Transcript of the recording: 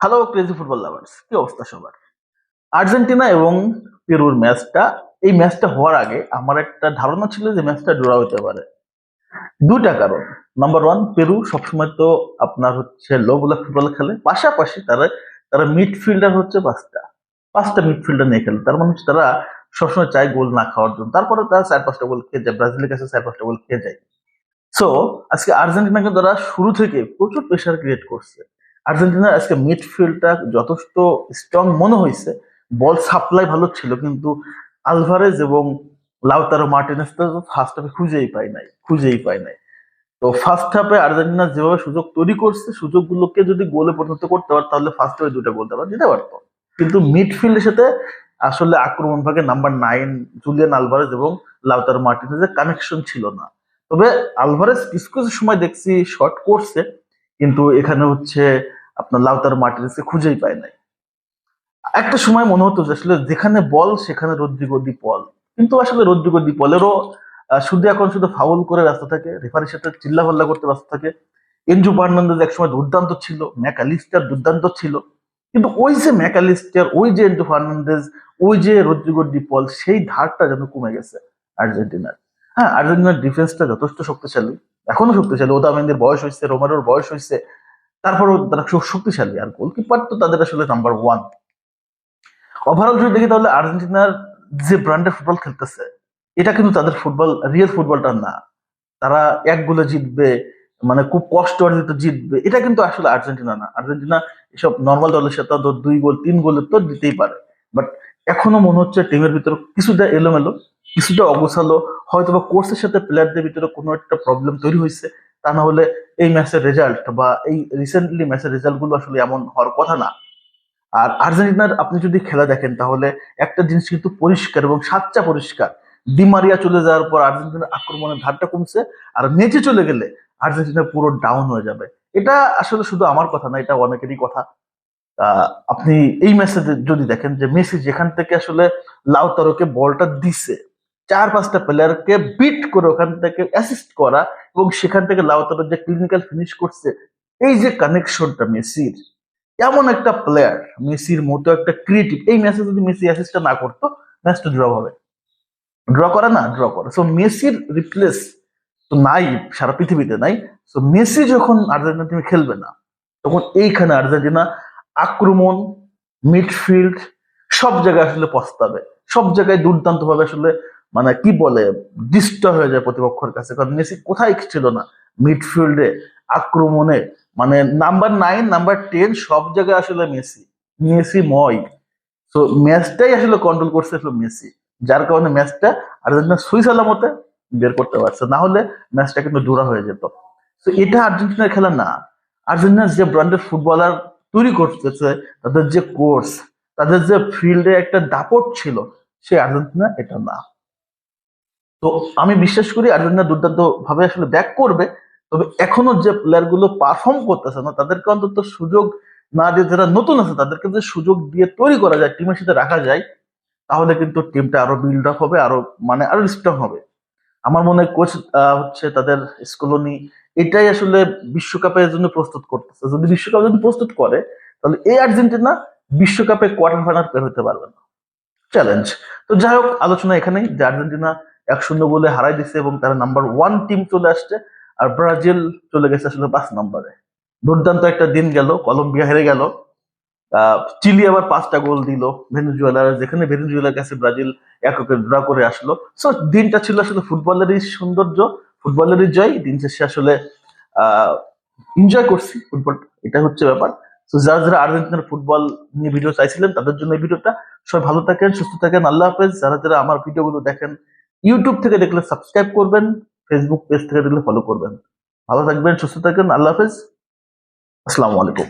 Hello crazy football lovers কি অবস্থা সবার? আর্জেন্টিনা এবং পেরুর ম্যাচটা, এই ম্যাচটা হওয়ার আগে আমার একটা ধারণা ছিল যে ম্যাচটা ড্র হতে পারে। দুইটা কারণ। নাম্বার ওয়ান পেরু সবসময় তো আপনার হচ্ছে লো ব্লক ফুটবল খেলে। পাশাপাশি তারা তারা মিডফিল্ডার হচ্ছে পাঁচটা। পাঁচটা মিডফিল্ডার নিয়ে খেলে। তার মানে হচ্ছে তারা সবসময় চায় গোল না খাওয়ার জন্য। তারপরে তারা চার পাঁচটা গোল খেয়ে যায়। ব্রাজিলের কাছে চার পাঁচটা গোল খেয়ে যায়। সো আজকে আর্জেন্টিনাকে তারা শুরু থেকে প্রচুর প্রেশার ক্রিয়েট করছে। আর্জেন্টিনার আজকে মিডফিল্ডটা যথেষ্ট স্ট্রং মনে হয়েছে। বল সাপ্লাই ভালো ছিল, কিন্তু আলভারেজ এবং লাউতারো মার্টিনেস তো ফার্স্ট হাফে খুঁজেই পাই নাই, খুঁজেই পাই নাই। তো ফার্স্ট হাফে আর্জেন্টিনা যেভাবে সুযোগ তৈরি করছে, সুযোগগুলোকে যদি গোলে পরিণত করতে পারত তাহলে ফার্স্ট হাফে দুটা গোল দেওয়া দিতে পারতো। কিন্তু মিডফিল্ডের সাথে আসলে আক্রমণ ভাগে নাম্বার নাইন জুলিয়ান আলভারেজ এবং লাউতারো মার্টিনেজের কানেকশন ছিল না। তবে আলভারেজ কিছু কিছু সময় দেখছি শর্ট করছে। কিন্তু এখানে হচ্ছে আপনার লাউতার মার্টিনেসকে খুঁজেই পায় নাই। একটা সময় মনে হতো আসলে যেখানে বল সেখানে রদ্রিগো দি পল। কিন্তু আসলে রদ্রিগো দি পলেরও আহ, শুধু এখন শুধু ফাউল করে ব্যস্ত থাকে রেফারির সাথে চিল্লা পাল্লা করতে ব্যস্ত থাকে। এনজু ফার্নান্দেজ একসময় দুর্দান্ত ছিল ম্যাকালিস্টার দুর্দান্ত ছিল। কিন্তু ওই যে ম্যাকালিস্টার ওই যে এনজু ফার্নান্দেজ ওই যে রদ্রিগো দি পল সেই ধারটা যেন কমে গেছে আর্জেন্টিনার। হ্যাঁ আর্জেন্টিনার ডিফেন্সটা যথেষ্ট শক্তিশালী, এখনও শক্তিশালী। ওদামেন্দের বয়স হয়েছে, রোমারোর বয়স হয়েছে, তারপরেও তারা শক্তিশালী। আর গোলকিপার তো তাদের আসলে নাম্বার ওয়ান ওভারঅল যদি দেখি তাহলে আর্জেন্টিনার যে ব্র্যান্ডের ফুটবল খেলতেছে, এটা কিন্তু তাদের ফুটবল রিয়েল ফুটবলটা না। তারা এক গোলে জিতবে মানে খুব কষ্ট অর্জিত জিতবে, এটা কিন্তু আসলে আর্জেন্টিনা না। আর্জেন্টিনা এসব নর্মাল দলের সাথে দুই গোল, তিন গোলের তো দিতেই পারে। বাট এখনও মনে হচ্ছে টিমের ভিতরে কিছুটা এলোমেলো। কিছুটা অগোছালো হয়তো বা কোর্সের সাথে প্লেয়ারদের ভিতরে কোনো একটা প্রবলেম তৈরি হয়েছে, তা না হলে এই ম্যাচের রেজাল্ট বা এই রিসেন্টলি ম্যাচের রেজাল্টগুলো আসলে এমন হওয়ার কথা না। আর আর্জেন্টিনার আপনি যদি খেলা দেখেন, তাহলে একটা জিনিস কিন্তু পরিষ্কার এবং সাচ্চা পরিষ্কার। ডিমারিয়া চলে যাওয়ার পর আর্জেন্টিনার আক্রমণের ধারটা কমছে, আর মেচে চলে গেলে আর্জেন্টিনা পুরো ডাউন হয়ে যাবে। এটা আসলে শুধু আমার কথা না, এটা অনেকেরই কথা। আপনি এই ম্যাচে যদি দেখেন যে মেসি যেখান থেকে আসলে লাউতারোকে বলটা দিছে চার পাঁচটা প্লেয়ারকে বিট করে ওখান থেকে অ্যাসিস্ট করা এবং সেখান থেকে লাউতারো যে ক্লিনিক্যাল ফিনিশ করছে, এই যে কানেকশনটা মেসির, এমন একটা প্লেয়ার মেসির মতো একটা ক্রিয়েটিভ এই ম্যাচে যদি মেসি অ্যাসিস্টটা না করতো ম্যাচটা ড্র হবে। ড্র করে না ড্র করে। সো মেসির রিপ্লেস তো নাই, সারা পৃথিবীতে নাই। সো মেসি যখন আর্জেন্টিনা টিমে খেলবে না, তখন এইখানে আর্জেন্টিনা আক্রমণ মিডফিল্ড সব জায়গায় আসলে পস্তাবে। সব জায়গায় দুর্দান্ত ভাবে আসলে মানে কি বলে ডিস্টার্ব হয়ে যায় প্রতিপক্ষের কাছে। কারণ মেসি কোথায় ছিল না? মিডফিল্ডে, আক্রমণে মানে নাম্বার নাইন নাম্বার টেন সব জায়গায় আসলে মেসি। মেসি ময়। তো ম্যাচটাই আসলে কন্ট্রোল করছে আসলে মেসি। যার কারণে ম্যাচটা আর্জেন্টিনা সুই সালামতে বের করতে পারছে। না হলে ম্যাচটা কিন্তু জোড়া হয়ে যেত। তো এটা আর্জেন্টিনার খেলা না। আর্জেন্টিনার যে ব্র্যান্ডের ফুটবলার তৈরি করতেছে, তাদের যে কোর্স তাদের যে ফিল্ডে একটা দাপট ছিল, সে আর্জেন্টিনা এটা না। তো আমি বিশ্বাস করি আর্জেন্টিনা দুর্দান্ত ভাবে আসলে ব্যাক করবে, তবে এখনও যে প্লেয়ারগুলো পারফর্ম করতেছে না, তাদেরকে অন্তত সুযোগ না দিয়ে যারা নতুন আছে, তাদেরকে যদি সুযোগ দিয়ে তৈরি করা যায় টিমের সাথে রাখা যায়, তাহলে কিন্তু টিমটা আরও বিল্ড আপ হবে, আরও মানে আরও স্ট্রং হবে। আমার মনে হয় কোচ হচ্ছে তাদের স্কুলনি এটাই আসলে বিশ্বকাপের জন্য প্রস্তুত করতেছে। যদি বিশ্বকাপ যদি প্রস্তুত করে, তাহলে এই আর্জেন্টিনা বিশ্বকাপে কোয়ার্টার ফাইনাল বের হতে পারবে না। চ্যালেঞ্জ তো যাই হোক, আলোচনা এখানেই যে আর্জেন্টিনা এক শূন্য বলে হারাই দিচ্ছে এবং তারা নাম্বার ওয়ান টিম চলে আসছে আর ব্রাজিল চলে গেছে আসলে পাঁচ নম্বরে দুর্দান্ত একটা দিন গেল, কলম্বিয়া হেরে গেল। চিলি আবার পাঁচটা গোল দিল ভেনেজুয়েলার, যেখানে ভেনেজুয়েলার কাছে ব্রাজিল এককে ড্র করে আসলো। সো দিনটা ছিল আসলে ফুটবলেরই সৌন্দর্য, ফুটবলেরই জয়। দিন শেষে আসলে এনজয় করছি ফুটবল এটা হচ্ছে ব্যাপার। তো যারা যারা আর্জেন্টিনার ফুটবল নিয়ে ভিডিও চাইছিলেন, তাদের জন্য এই ভিডিওটা সবাই ভালো থাকেন, সুস্থ থাকেন, আল্লাহ হাফেজ। যারা যারা আমার ভিডিওগুলো দেখেন ইউটিউব থেকে দেখলে সাবস্ক্রাইব করবেন ফেসবুক পেজ থেকে দেখলে ফলো করবেন। ভালো থাকবেন, সুস্থ থাকবেন, আল্লাহ হাফেজ। আসসালামু আলাইকুম।